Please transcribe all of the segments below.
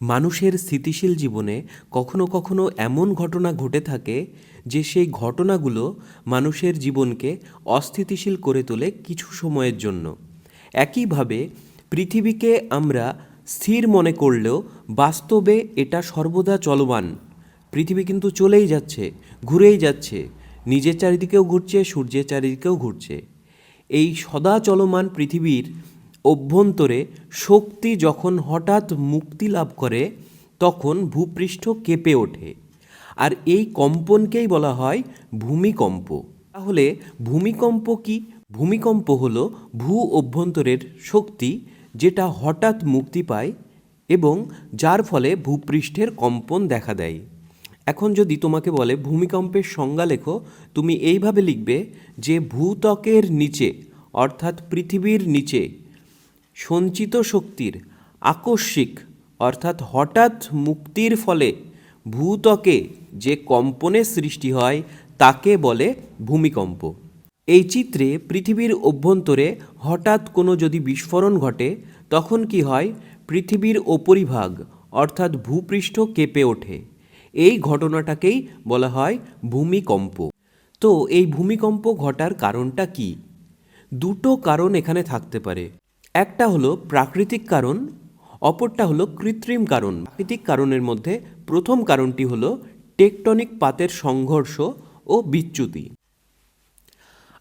মানুষের স্থিতিশীল জীবনে কখনো কখনো এমন ঘটনা ঘটে থাকে যে সেই ঘটনাগুলো মানুষের জীবনকে অস্থিতিশীল করে তোলে কিছু সময়ের জন্য। একইভাবে পৃথিবীকে আমরা স্থির মনে করলেও বাস্তবে এটা সর্বদা চলমান। পৃথিবী কিন্তু চলেই যাচ্ছে, ঘুরেই যাচ্ছে, নিজের চারিদিকেও ঘুরছে, সূর্যের চারিদিকেও ঘুরছে। এই সদা চলমান পৃথিবীর অভ্যন্তরে শক্তি যখন হঠাৎ মুক্তি লাভ করে, তখন ভূপৃষ্ঠ কেঁপে ওঠে। আর এই কম্পনকেই বলা হয় ভূমিকম্প। তাহলে ভূমিকম্প কি? ভূমিকম্প হলো ভূ অভ্যন্তরের শক্তি যেটা হঠাৎ মুক্তি পায় এবং যার ফলে ভূপৃষ্ঠের কম্পন দেখা দেয়। এখন যদি তোমাকে বলে ভূমিকম্পের সংজ্ঞা লেখো, তুমি এইভাবে লিখবে যে ভূত্বকের নিচে, অর্থাৎ পৃথিবীর নিচে সঞ্চিত শক্তির আকস্মিক, অর্থাৎ হঠাৎ মুক্তির ফলে ভূত্বকে যে কম্পনের সৃষ্টি হয় তাকে বলে ভূমিকম্প। এই চিত্রে পৃথিবীর অভ্যন্তরে হঠাৎ কোনো যদি বিস্ফোরণ ঘটে, তখন কি হয়? পৃথিবীর ওপরিভাগ অর্থাৎ ভূপৃষ্ঠ কেঁপে ওঠে। এই ঘটনাটাকেই বলা হয় ভূমিকম্প। তো এই ভূমিকম্প ঘটার কারণটা কি? দুটো কারণ এখানে থাকতে পারে। একটা হলো প্রাকৃতিক কারণ, অপরটা হলো কৃত্রিম কারণ। প্রাকৃতিক কারণের মধ্যে প্রথম কারণটি হলো টেকটনিক পাতের সংঘর্ষ ও বিচ্যুতি।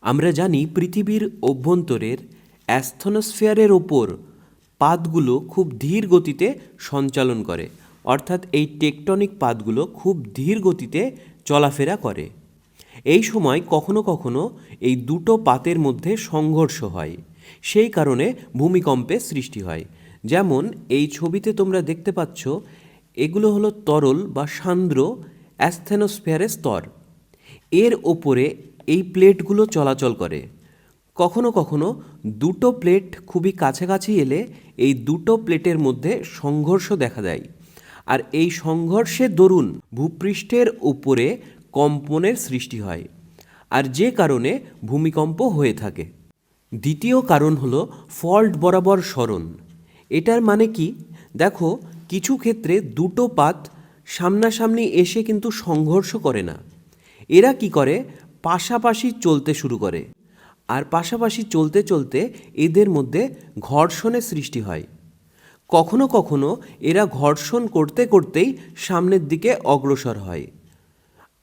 আমরা জানি পৃথিবীর অভ্যন্তরের অ্যাস্থনোস্ফিয়ারের ওপর পাতগুলো খুব ধীর গতিতে সঞ্চালন করে, অর্থাৎ এই টেকটনিক পাতগুলো খুব ধীর গতিতে চলাফেরা করে। এই সময় কখনো কখনো এই দুটো পাতের মধ্যে সংঘর্ষ হয়। সেই কারণে ভূমিকম্পের সৃষ্টি হয়। যেমন এই ছবিতে তোমরা দেখতে পাচ্ছ, এগুলো হলো তরল বা সান্দ্র অ্যাস্থেনোস্ফিয়ারের স্তর। এর ওপরে এই প্লেটগুলো চলাচল করে। কখনো কখনো দুটো প্লেট খুবই কাছাকাছি এলে এই দুটো প্লেটের মধ্যে সংঘর্ষ দেখা দেয়। আর এই সংঘর্ষের দরুন ভূপৃষ্ঠের উপরে কম্পনের সৃষ্টি হয়। আর যে কারণে ভূমিকম্প হয়ে থাকে। দ্বিতীয় কারণ হলো ফল্ট বরাবর সরণ। এটার মানে কি? দেখো, কিছু ক্ষেত্রে দুটো পাত সামনাসামনি এসে কিন্তু সংঘর্ষ করে না। এরা কি করে? পাশাপাশি চলতে শুরু করে। আর পাশাপাশি চলতে চলতে এদের মধ্যে ঘর্ষণের সৃষ্টি হয়। কখনো কখনো এরা ঘর্ষণ করতে করতেই সামনের দিকে অগ্রসর হয়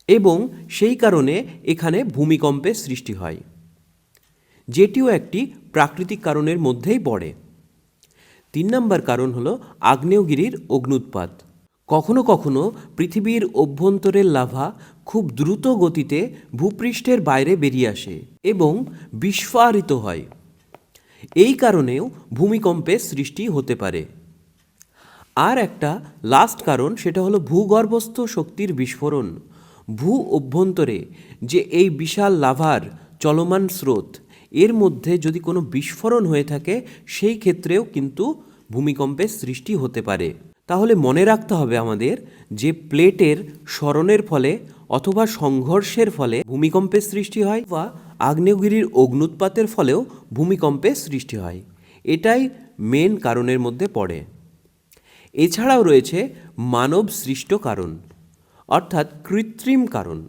এবং সেই কারণে এখানে ভূমিকম্পের সৃষ্টি হয়। যেটিও একটি প্রাকৃতিক কারণের মধ্যেই পড়ে। তিন নম্বর কারণ হল আগ্নেয়গিরির অগ্নুৎপাত। কখনো কখনো পৃথিবীর অভ্যন্তরের লাভা খুব দ্রুত গতিতে ভূপৃষ্ঠের বাইরে বেরিয়ে আসে এবং বিস্ফারিত হয়। এই কারণেও ভূমিকম্পের সৃষ্টি হতে পারে। আর একটা লাস্ট কারণ, সেটা হলো ভূগর্ভস্থ শক্তির বিস্ফোরণ। ভূ অভ্যন্তরে যে এই বিশাল লাভার চলমান স্রোত এর মধ্যে যদি কোনো বিস্ফোরণ হয়ে থাকে, সেই ক্ষেত্রেও কিন্তু ভূমিকম্পের সৃষ্টি হতে পারে। তাহলে মনে রাখতে হবে আমাদের যে প্লেটের স্মরণের ফলে অথবা সংঘর্ষের ফলে ভূমিকম্পের সৃষ্টি হয় বা আগ্নেয়গিরির অগ্নুৎপাতের ফলেও ভূমিকম্পের সৃষ্টি হয়। এটাই মেন কারণের মধ্যে পড়ে। এছাড়াও রয়েছে মানব সৃষ্ট কারণ, অর্থাৎ কৃত্রিম কারণ।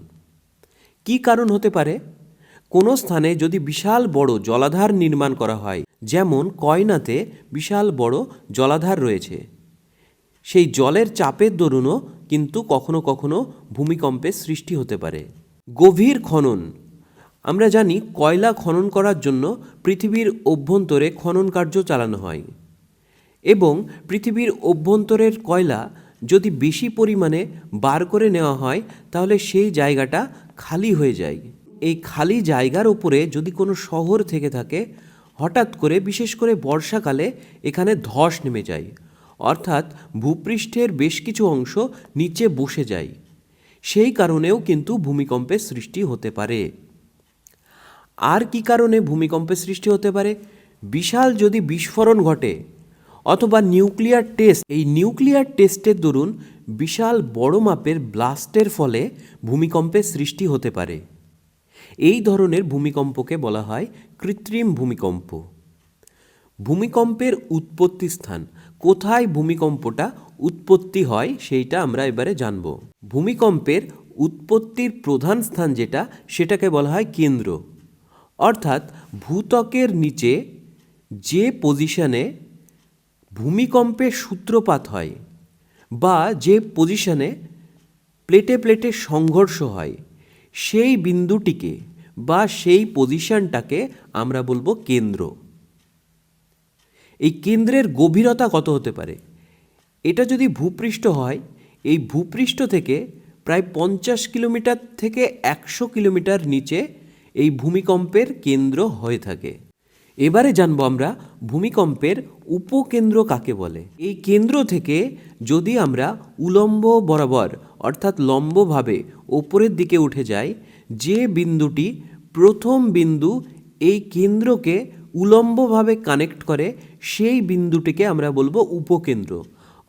কি কারণ হতে পারে? কোনো স্থানে যদি বিশাল বড় জলাধার নির্মাণ করা হয়, যেমন কয়নাতে বিশাল বড় জলাধার রয়েছে। সেই জলের চাপের দরুনও কিন্তু কখনো কখনো ভূমিকম্পের সৃষ্টি হতে পারে। গভীর খনন। আমরা জানি কয়লা খনন করার জন্য পৃথিবীর অভ্যন্তরে খনন কার্য চালানো হয়। এবং পৃথিবীর অভ্যন্তরের কয়লা যদি বেশি পরিমাণে বার করে নেওয়া হয়, তাহলে সেই জায়গাটা খালি হয়ে যায়। এই খালি জায়গার উপরে যদি কোনো শহর থেকে থাকে, হঠাৎ করে, বিশেষ করে বর্ষাকালে, এখানে ধস নেমে যায়। অর্থাৎ ভূপৃষ্ঠের বেশ কিছু অংশ নিচে বসে যায়। সেই কারণেও কিন্তু ভূমিকম্পের সৃষ্টি হতে পারে। আর কি কারণে ভূমিকম্পের সৃষ্টি হতে পারে? বিশাল যদি বিস্ফোরণ ঘটে, অথবা নিউক্লিয়ার টেস্ট, এই নিউক্লিয়ার টেস্টের দরুন বিশাল বড় মাপের ব্লাস্টের ফলে ভূমিকম্পের সৃষ্টি হতে পারে। এই ধরনের ভূমিকম্পকে বলা হয় কৃত্রিম ভূমিকম্প। ভূমিকম্পের উৎপত্তি স্থান, কোথায় ভূমিকম্পটা উৎপত্তি হয় সেইটা আমরা এবারে জানব। ভূমিকম্পের উৎপত্তির প্রধান স্থান যেটা, সেটাকে বলা হয় কেন্দ্র। অর্থাৎ ভূত্বকের নিচে যে পজিশনে ভূমিকম্পের সূত্রপাত হয় বা যে পজিশনে প্লেটে প্লেটে সংঘর্ষ হয় সেই বিন্দুটিকে বা সেই পজিশনটাকে আমরা বলব কেন্দ্র। এই কেন্দ্রের গভীরতা কত হতে পারে? এটা যদি ভূপৃষ্ঠ হয়, এই ভূপৃষ্ঠ থেকে প্রায় পঞ্চাশ কিলোমিটার থেকে একশো কিলোমিটার নিচে এই ভূমিকম্পের কেন্দ্র হয়ে থাকে। এবারে জানব আমরা ভূমিকম্পের উপকেন্দ্র কাকে বলে। এই কেন্দ্র থেকে যদি আমরা উলম্ব বরাবর, অর্থাৎ লম্বভাবে ওপরের দিকে উঠে যাই, যে বিন্দুটি প্রথম বিন্দু এই কেন্দ্রকে উলম্বভাবে কানেক্ট করে, সেই বিন্দুটিকে আমরা বলব উপকেন্দ্র।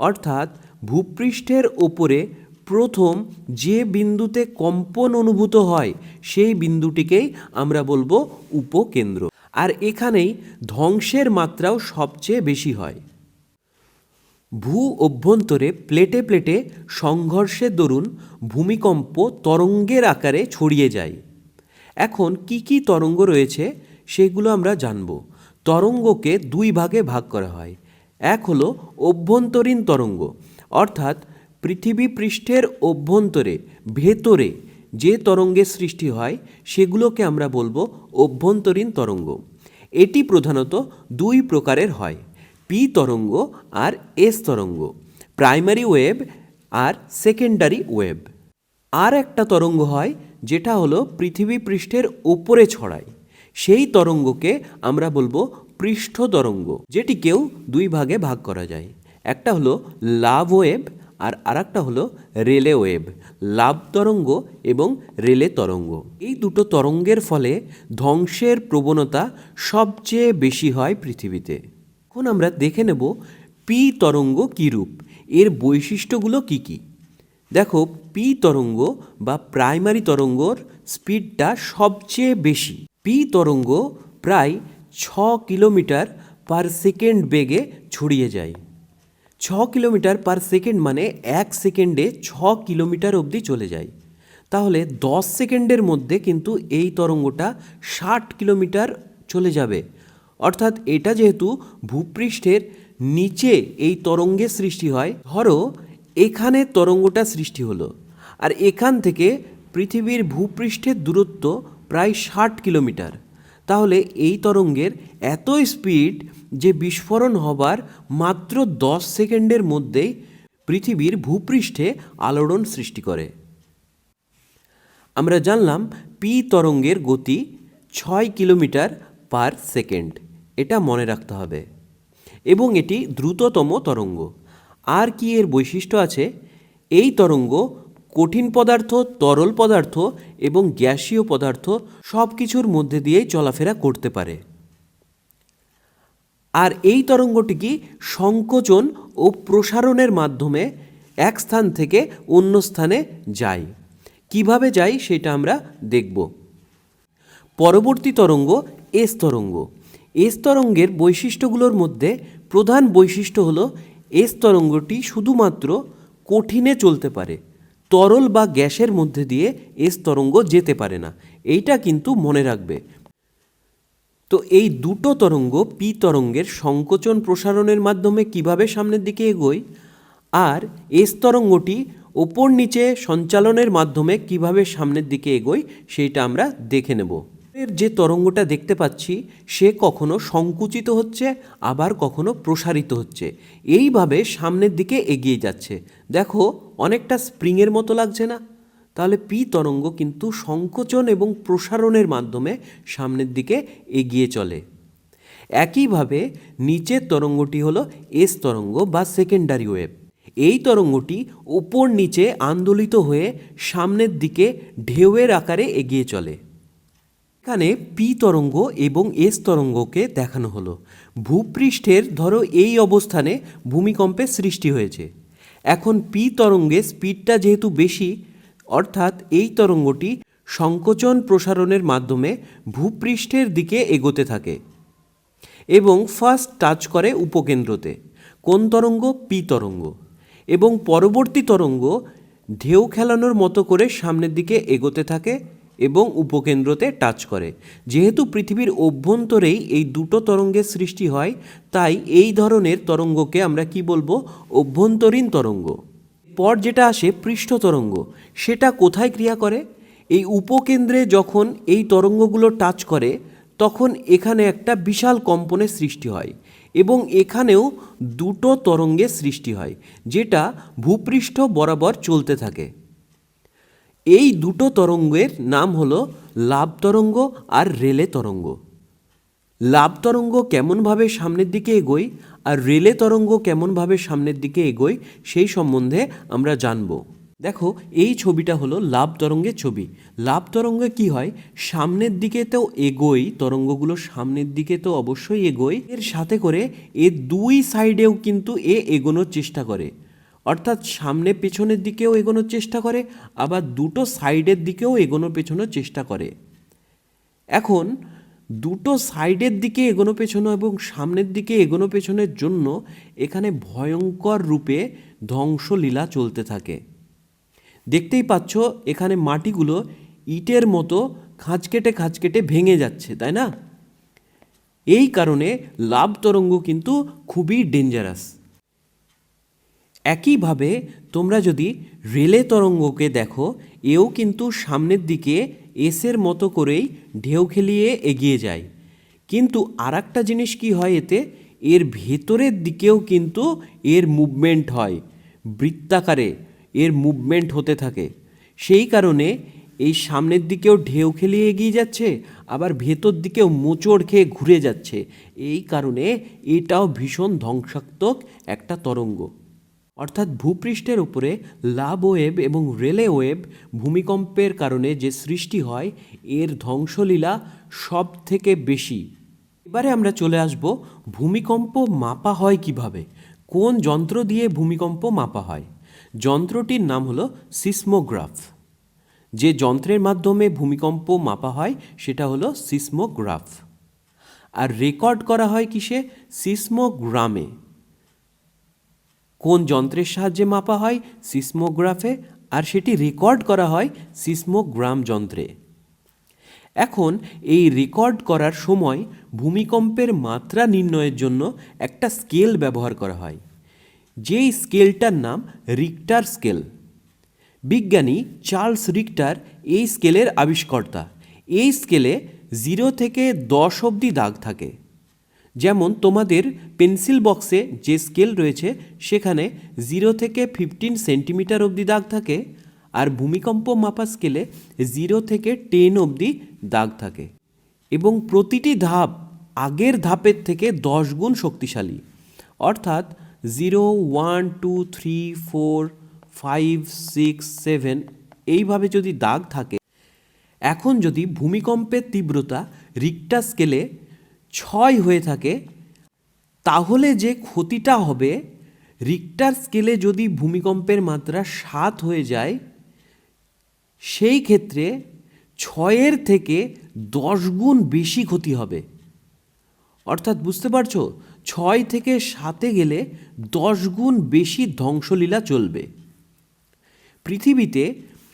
অর্থাৎ ভূপৃষ্ঠের ওপরে প্রথম যে বিন্দুতে কম্পন অনুভূত হয়, সেই বিন্দুটিকেই আমরা বলব উপকেন্দ্র। আর এখানেই ধ্বংসের মাত্রাও সবচেয়ে বেশি হয়। ভূ অভ্যন্তরে প্লেটে প্লেটে সংঘর্ষের দরুন ভূমিকম্প তরঙ্গের আকারে ছড়িয়ে যায়। এখন কি কি তরঙ্গ রয়েছে সেগুলো আমরা জানব। তরঙ্গকে দুই ভাগে ভাগ করা হয়। এক হলো অভ্যন্তরীণ তরঙ্গ, অর্থাৎ পৃথিবী পৃষ্ঠের অভ্যন্তরে, ভেতরে যে তরঙ্গের সৃষ্টি হয়, সেগুলোকে আমরা বলব অভ্যন্তরীণ তরঙ্গ। এটি প্রধানত দুই প্রকারের হয় পি তরঙ্গ আর এস তরঙ্গ প্রাইমারি ওয়েব আর সেকেন্ডারি ওয়েব আর একটা তরঙ্গ হয়, যেটা হলো পৃথিবী পৃষ্ঠের ওপরে ছড়ায়। সেই তরঙ্গকে আমরা বলব পৃষ্ঠ তরঙ্গ যেটিকেও দুই ভাগে ভাগ করা যায়। একটা হলো লাভ ওয়েভ আর আরেকটা হলো রেলে ওয়েভ লাভ তরঙ্গ এবং রেলে তরঙ্গ। এই দুটো তরঙ্গের ফলে ধ্বংসের প্রবণতা সবচেয়ে বেশি হয় পৃথিবীতে। এখন আমরা দেখে নেব পি তরঙ্গ কী রূপ এর বৈশিষ্ট্যগুলো কি কি। দেখো, পি তরঙ্গ বা প্রাইমারি তরঙ্গর স্পিডটা সবচেয়ে বেশি। পি তরঙ্গ প্রায় ছ কিলোমিটার পার সেকেন্ড বেগে ছড়িয়ে যায়। ছ কিলোমিটার পার সেকেন্ড মানে এক সেকেন্ডে ছ কিলোমিটার অবধি চলে যায়। তাহলে দশ সেকেন্ডের মধ্যে কিন্তু এই তরঙ্গটা ষাট কিলোমিটার চলে যাবে। অর্থাৎ এটা যেহেতু ভূপৃষ্ঠের নিচে এই তরঙ্গের সৃষ্টি হয়, ধরো এখানে তরঙ্গটা সৃষ্টি হলো আর এখান থেকে পৃথিবীর ভূপৃষ্ঠের দূরত্ব প্রায় ষাট কিলোমিটার। তাহলে এই তরঙ্গের এত স্পিড যে বিস্ফোরণ হবার মাত্র দশ সেকেন্ডের মধ্যেই পৃথিবীর ভূপৃষ্ঠে আলোড়ন সৃষ্টি করে। আমরা জানলাম পি তরঙ্গের গতি ছয় কিলোমিটার পার সেকেন্ড। এটা মনে রাখতে হবে। এবং এটি দ্রুততম তরঙ্গ। আর কি এর বৈশিষ্ট্য আছে? এই তরঙ্গ কঠিন পদার্থ, তরল পদার্থ এবং গ্যাসীয় পদার্থ সব কিছুর মধ্যে দিয়েই চলাফেরা করতে পারে। আর এই তরঙ্গটি কি সংকোচন ও প্রসারণের মাধ্যমে এক স্থান থেকে অন্য স্থানে যায়? কীভাবে যায় সেটা আমরা দেখব। পরবর্তী তরঙ্গ এস তরঙ্গ। এস তরঙ্গের বৈশিষ্ট্যগুলোর মধ্যে প্রধান বৈশিষ্ট্য হলো, এস তরঙ্গটি শুধুমাত্র কঠিনে চলতে পারে। তরল বা গ্যাসের মধ্যে দিয়ে এস তরঙ্গ যেতে পারে না। এইটা কিন্তু মনে রাখবে। তো এই দুটো তরঙ্গ পি তরঙ্গের সংকোচন প্রসারণের মাধ্যমে কীভাবে সামনের দিকে এগোয়? আর এস তরঙ্গটি ওপর নিচে সঞ্চালনের মাধ্যমে কীভাবে সামনের দিকে এগোয়, সেইটা আমরা দেখে নেব। এর যে তরঙ্গটা দেখতে পাচ্ছি, সে কখনো সংকুচিত হচ্ছে, আবার কখনো প্রসারিত হচ্ছে। এইভাবে সামনের দিকে এগিয়ে যাচ্ছে। দেখো, অনেকটা স্প্রিংয়ের মতো লাগছে না? তাহলে পি তরঙ্গ কিন্তু সংকোচন এবং প্রসারণের মাধ্যমে সামনের দিকে এগিয়ে চলে। একইভাবে নিচের তরঙ্গটি হলো এস তরঙ্গ বা সেকেন্ডারি ওয়েভ এই তরঙ্গটি ওপর নিচে আন্দোলিত হয়ে সামনের দিকে ঢেউয়ের আকারে এগিয়ে চলে। এখানে পি তরঙ্গ এবং এস তরঙ্গকে দেখানো হলো। ভূপৃষ্ঠের ধরো এই অবস্থানে ভূমিকম্পের সৃষ্টি হয়েছে। এখন পি তরঙ্গের স্পিডটা যেহেতু বেশি, অর্থাৎ এই তরঙ্গটি সংকোচন প্রসারণের মাধ্যমে ভূপৃষ্ঠের দিকে এগোতে থাকে এবং ফার্স্ট টাচ করে উপকেন্দ্রতে। কোন তরঙ্গ? পি তরঙ্গ। এবং পরবর্তী তরঙ্গ ঢেউ খেলানোর মতো করে সামনের দিকে এগোতে থাকে এবং উপকেন্দ্রতে টাচ করে। যেহেতু পৃথিবীর অভ্যন্তরেই এই দুটো তরঙ্গের সৃষ্টি হয়, তাই এই ধরনের তরঙ্গকে আমরা কি বলব? অভ্যন্তরীণ তরঙ্গ। পর যেটা আসে, পৃষ্ঠ তরঙ্গ। সেটা কোথায় ক্রিয়া করে? এই উপকেন্দ্রে যখন এই তরঙ্গগুলো টাচ করে, তখন এখানে একটা বিশাল কম্পনের সৃষ্টি হয় এবং এখানেও দুটো তরঙ্গের সৃষ্টি হয়, যেটা ভূপৃষ্ঠ বরাবর চলতে থাকে। এই দুটো তরঙ্গের নাম হলো লাভ তরঙ্গ আর রেলে তরঙ্গ। লাভ তরঙ্গ কেমনভাবে সামনের দিকে এগোয় আর রেলে তরঙ্গ কেমনভাবে সামনের দিকে এগোয় সেই সম্বন্ধে আমরা জানব। দেখো, এই ছবিটা হলো লাভ তরঙ্গের ছবি। লাভ তরঙ্গে কি হয়? সামনের দিকে তো এগোয়, তরঙ্গগুলো সামনের দিকে তো অবশ্যই এগোয়। এর সাথে করে এর দুই সাইডেও কিন্তু এ এগোনোর চেষ্টা করে। অর্থাৎ সামনে পেছনের দিকেও এগোনোর চেষ্টা করে, আবার দুটো সাইডের দিকেও এগোনোর পেছনোর চেষ্টা করে। এখন দুটো সাইডের দিকে এগোনো পেছনো এবং সামনের দিকে এগোনো পেছনের জন্য এখানে ভয়ঙ্কর রূপে ধ্বংসলীলা চলতে থাকে। দেখতেই পাচ্ছ, এখানে মাটিগুলো ইটের মতো খাঁচ কেটে খাঁচ কেটে ভেঙে যাচ্ছে, তাই না? এই কারণে লাভ তরঙ্গ কিন্তু খুবই ডেঞ্জারাস একইভাবে তোমরা যদি রেলে তরঙ্গকে দেখো, এও কিন্তু সামনের দিকে এসের মতো করেই ঢেউ খেলিয়ে এগিয়ে যায়। কিন্তু আর একটা জিনিস কি হয় এতে? এর ভেতরের দিকেও কিন্তু এর মুভমেন্ট হয়, বৃত্তাকারে এর মুভমেন্ট হতে থাকে। সেই কারণে এই সামনের দিকেও ঢেউ খেলিয়ে এগিয়ে যাচ্ছে, আবার ভেতর দিকেও মোচড় খেয়ে ঘুরে যাচ্ছে। এই কারণে এটাও ভীষণ ধ্বংসাত্মক একটা তরঙ্গ। অর্থাৎ ভূপৃষ্ঠের উপরে লাভ ওয়েব এবং রেলে ওয়েব ভূমিকম্পের কারণে যে সৃষ্টি হয়, এর ধ্বংসলীলা সব থেকে বেশি। এবারে আমরা চলে আসব ভূমিকম্প মাপা হয় কীভাবে? কোন যন্ত্র দিয়ে ভূমিকম্প মাপা হয়? যন্ত্রটির নাম হলো সিসমোগ্রাফ। যে যন্ত্রের মাধ্যমে ভূমিকম্প মাপা হয়, সেটা হলো সিসমোগ্রাফ। আর রেকর্ড করা হয় কিসে? সিসমোগ্রামে। কোন যন্ত্রের সাহায্যে মাপা হয়? সিসমোগ্রাফে। আর সেটি রেকর্ড করা হয় সিসমোগ্রাম যন্ত্রে। এখন এই রেকর্ড করার সময় ভূমিকম্পের মাত্রা নির্ণয়ের জন্য একটা স্কেল ব্যবহার করা হয়। যেই স্কেলটার নাম রিক্টার স্কেল বিজ্ঞানী চার্লস রিক্টার এই স্কেলের আবিষ্কর্তা। এই স্কেলে জিরো থেকে দশ অবধি দাগ থাকে। যেমন তোমাদের পেন্সিল বক্সে যে স্কেল রয়েছে, সেখানে জিরো থেকে ফিফটিন সেন্টিমিটার অবধি দাগ থাকে আর ভূমিকম্প মাপা স্কেলে জিরো থেকে টেন অবধি দাগ থাকে। এবং প্রতিটি ধাপ আগের ধাপের থেকে দশ গুণ শক্তিশালী। অর্থাৎ zero, one, two, three, four, five, six, seven এইভাবে যদি দাগ থাকে, এখন যদি ভূমিকম্পের তীব্রতা রিক্টা স্কেলে ছয় হয়ে থাকে, তাহলে যে ক্ষতিটা হবে রিক্টার স্কেলে যদি ভূমিকম্পের মাত্রা সাত হয়ে যায়, সেই ক্ষেত্রে ছয়ের থেকে দশ গুণ বেশি ক্ষতি হবে। অর্থাৎ বুঝতে পারছ? ছয় থেকে সাতে গেলে দশ গুণ বেশি ধ্বংসলীলা চলবে। পৃথিবীতে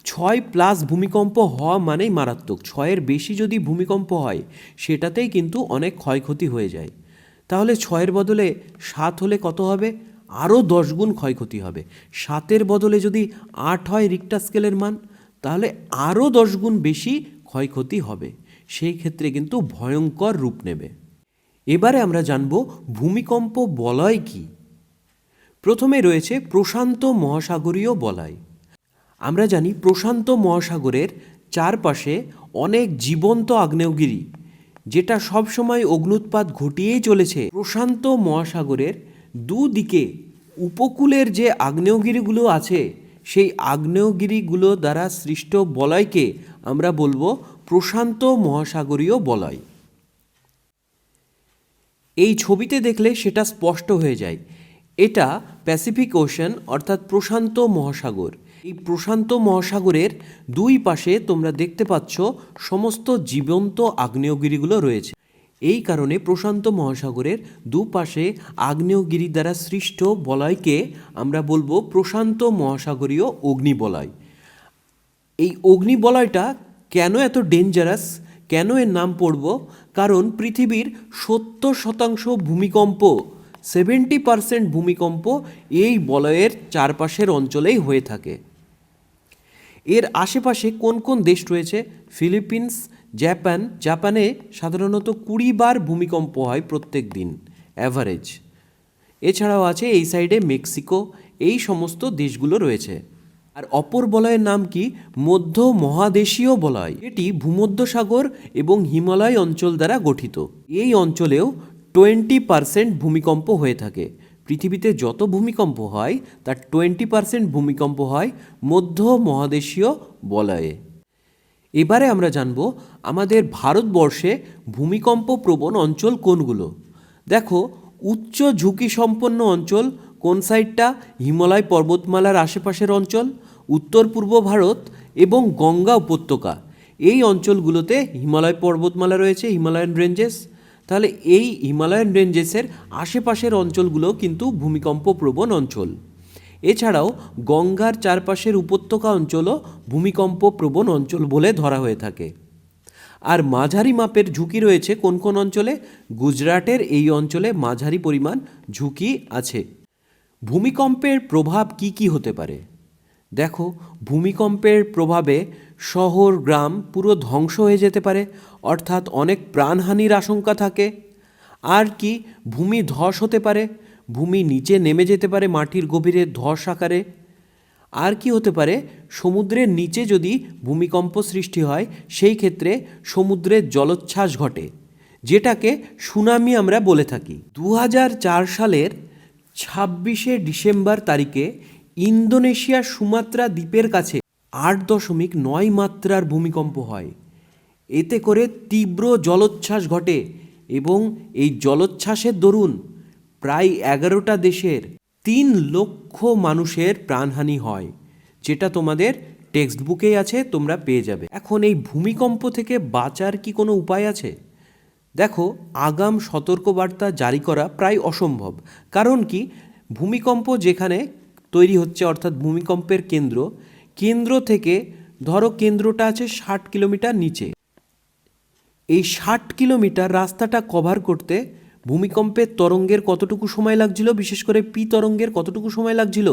ছয় প্লাস ভূমিকম্প হওয়া মানেই মারাত্মক। ছয়ের বেশি যদি ভূমিকম্প হয়, সেটাতেই কিন্তু অনেক ক্ষয়ক্ষতি হয়ে যায়। তাহলে ছয়ের বদলে সাত হলে কত হবে? আরও দশ গুণ ক্ষয়ক্ষতি হবে। সাতের বদলে যদি আট হয় রিক্টা স্কেলের মান, তাহলে আরও দশ গুণ বেশি ক্ষয়ক্ষতি হবে। সেই ক্ষেত্রে কিন্তু ভয়ঙ্কর রূপ নেবে। এবারে আমরা জানব ভূমিকম্প বলয় কি। প্রথমে রয়েছে প্রশান্ত মহাসাগরীয় বলয়। আমরা জানি প্রশান্ত মহাসাগরের চারপাশে অনেক জীবন্ত আগ্নেয়গিরি, যেটা সবসময় অগ্নুৎপাত ঘটিয়েই চলেছে। প্রশান্ত মহাসাগরের দুদিকে উপকূলের যে আগ্নেয়গিরিগুলো আছে, সেই আগ্নেয়গিরিগুলো দ্বারা সৃষ্ট বলয়কে আমরা বলব প্রশান্ত মহাসাগরীয় বলয়। এই ছবিতে দেখলে সেটা স্পষ্ট হয়ে যায়। এটা প্যাসিফিক ওশান অর্থাৎ প্রশান্ত মহাসাগর। এই প্রশান্ত মহাসাগরের দুই পাশে তোমরা দেখতে পাচ্ছ সমস্ত জীবন্ত আগ্নেয়গিরিগুলো রয়েছে। এই কারণে প্রশান্ত মহাসাগরের দুপাশে আগ্নেয়গিরি দ্বারা সৃষ্ট বলয়কে আমরা বলব প্রশান্ত মহাসাগরীয় অগ্নিবলয়। এই অগ্নিবলয়টা কেন এত ডেঞ্জারাস কেন এর নাম পড়ব? কারণ পৃথিবীর সত্তর শতাংশ ভূমিকম্প সেভেন্টি পারসেন্ট ভূমিকম্প এই বলয়ের চারপাশের অঞ্চলেই হয়ে থাকে। এর আশেপাশে কোন কোন দেশ রয়েছে? Philippines, Japan. জাপানে সাধারণত কুড়ি বার ভূমিকম্প হয় প্রত্যেক দিন অ্যাভারেজ এছাড়াও আছে এই সাইডে মেক্সিকো, এই সমস্ত দেশগুলো রয়েছে। আর অপর বলয়ের নাম কি? মধ্য মহাদেশীয় বলয়। এটি ভূমধ্যসাগর এবং হিমালয় অঞ্চল দ্বারা গঠিত। এই অঞ্চলেও টোয়েন্টি পারসেন্ট ভূমিকম্প হয়ে থাকে। পৃথিবীতে যত ভূমিকম্প হয়, তার টোয়েন্টি পারসেন্ট ভূমিকম্প হয় মধ্য মহাদেশীয় বলয়ে। এবারে আমরা জানব আমাদের ভারতবর্ষে ভূমিকম্প প্রবণ অঞ্চল কোনগুলো? দেখো, উচ্চ ঝুঁকি সম্পন্ন অঞ্চল কোন সাইডটা হিমালয় পর্বতমালার আশেপাশের অঞ্চল, উত্তর পূর্ব ভারত এবং গঙ্গা উপত্যকা। এই অঞ্চলগুলোতে হিমালয় পর্বতমালা রয়েছে, হিমালয়ান রেঞ্জেস। তাহলে এই হিমালয়ান রেঞ্জেসের আশেপাশের অঞ্চলগুলো কিন্তু ভূমিকম্প প্রবণ অঞ্চল। এছাড়াও গঙ্গার চারপাশের উপত্যকা অঞ্চলও ভূমিকম্প প্রবণ অঞ্চল বলে ধরা হয়ে থাকে। আর মাঝারি মাপের ঝুঁকি রয়েছে কোন কোন অঞ্চলে? গুজরাটের এই অঞ্চলে মাঝারি পরিমাণ ঝুঁকি আছে। ভূমিকম্পের প্রভাব কি কি হতে পারে? দেখো, ভূমিকম্পের প্রভাবে শহর, গ্রাম পুরো ধ্বংস হয়ে যেতে পারে, অর্থাৎ অনেক প্রাণহানির আশঙ্কা থাকে। আর কি, ভূমি ধস হতে পারে, ভূমি নিচে নেমে যেতে পারে মাটির গভীরে ধস আকারে। আর কি হতে পারে, সমুদ্রের নিচে যদি ভূমিকম্প সৃষ্টি হয়, সেই ক্ষেত্রে সমুদ্রের জলোচ্ছ্বাস ঘটে, যেটাকে সুনামি আমরা বলে থাকি। দু হাজার চার সালের ছাব্বিশে ডিসেম্বর তারিখে ইন্দোনেশিয়ার সুমাত্রা দ্বীপের কাছে আট দশমিক নয় মাত্রার ভূমিকম্প হয়। এতে করে তীব্র জলোচ্ছ্বাস ঘটে এবং এই জলোচ্ছ্বাসের দরুন প্রায় এগারোটা দেশের তিন লক্ষ মানুষের প্রাণহানি হয়, যেটা তোমাদের টেক্সট বুকেই আছে, তোমরা পেয়ে যাবে। এখন এই ভূমিকম্প থেকে বাঁচার কি কোনো উপায় আছে? দেখো, আগাম সতর্কবার্তা জারি করা প্রায় অসম্ভব। কারণ কি? ভূমিকম্প যেখানে তৈরি হচ্ছে অর্থাৎ ভূমিকম্পের কেন্দ্র। কেন্দ্র থেকে ধরো কেন্দ্রটা আছে ষাট কিলোমিটার নিচে। এই ষাট কিলোমিটার রাস্তাটা কভার করতে ভূমিকম্পের তরঙ্গের কতটুকু সময় লাগছিল? বিশেষ করে পি তরঙ্গের কতটুকু সময় লাগছিল?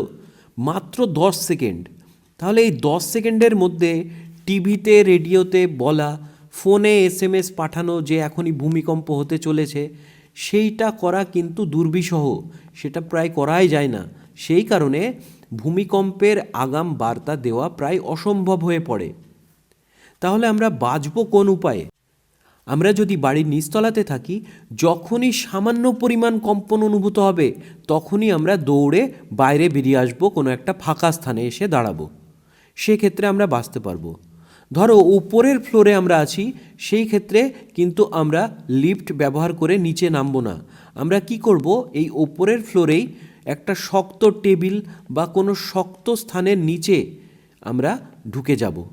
মাত্র দশ সেকেন্ড। তাহলে এই দশ সেকেন্ডের মধ্যে টিভিতে, রেডিওতে বলা, ফোনে এস এম এস পাঠানো যে এখনই ভূমিকম্প হতে চলেছে, সেইটা করা কিন্তু দুর্বিষহ। সেটা প্রায় করাই যায় না। সেই কারণে ভূমিকম্পের আগাম বার্তা দেওয়া প্রায় অসম্ভব হয়ে পড়ে। তাহলে আমরা বাঁচবো কোন উপায়ে? আমরা যদি বাড়ির নিচতলাতে থাকি, যখনই সামান্য পরিমাণ কম্পন অনুভূত হবে, তখনই আমরা দৌড়ে বাইরে বেরিয়ে আসব, কোনো একটা ফাঁকা স্থানে এসে দাঁড়াবো। সেক্ষেত্রে আমরা বাঁচতে পারব। ধরো, উপরের ফ্লোরে আমরা আছি, সেই ক্ষেত্রে কিন্তু আমরা লিফট ব্যবহার করে নিচে নামবো না। আমরা কি করব? এই ওপরের ফ্লোরেই একটা শক্ত টেবিল বা কোনো শক্ত স্থানের নিচে আমরা ঢুকে যাব।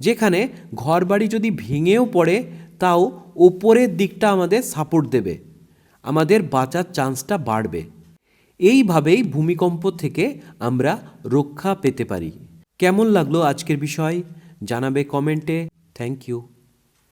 যেখানে ঘরবাড়ি যদি ভেঙেও পড়ে, তাও ওপরের দিকটা আমাদের সাপোর্ট দেবে। আমাদের বাঁচার চান্সটা বাড়বে। এইভাবেই ভূমিকম্প থেকে আমরা রক্ষা পেতে পারি। কেমন লাগল আজকের বিষয়? জানাবে কমেন্টে। Thank you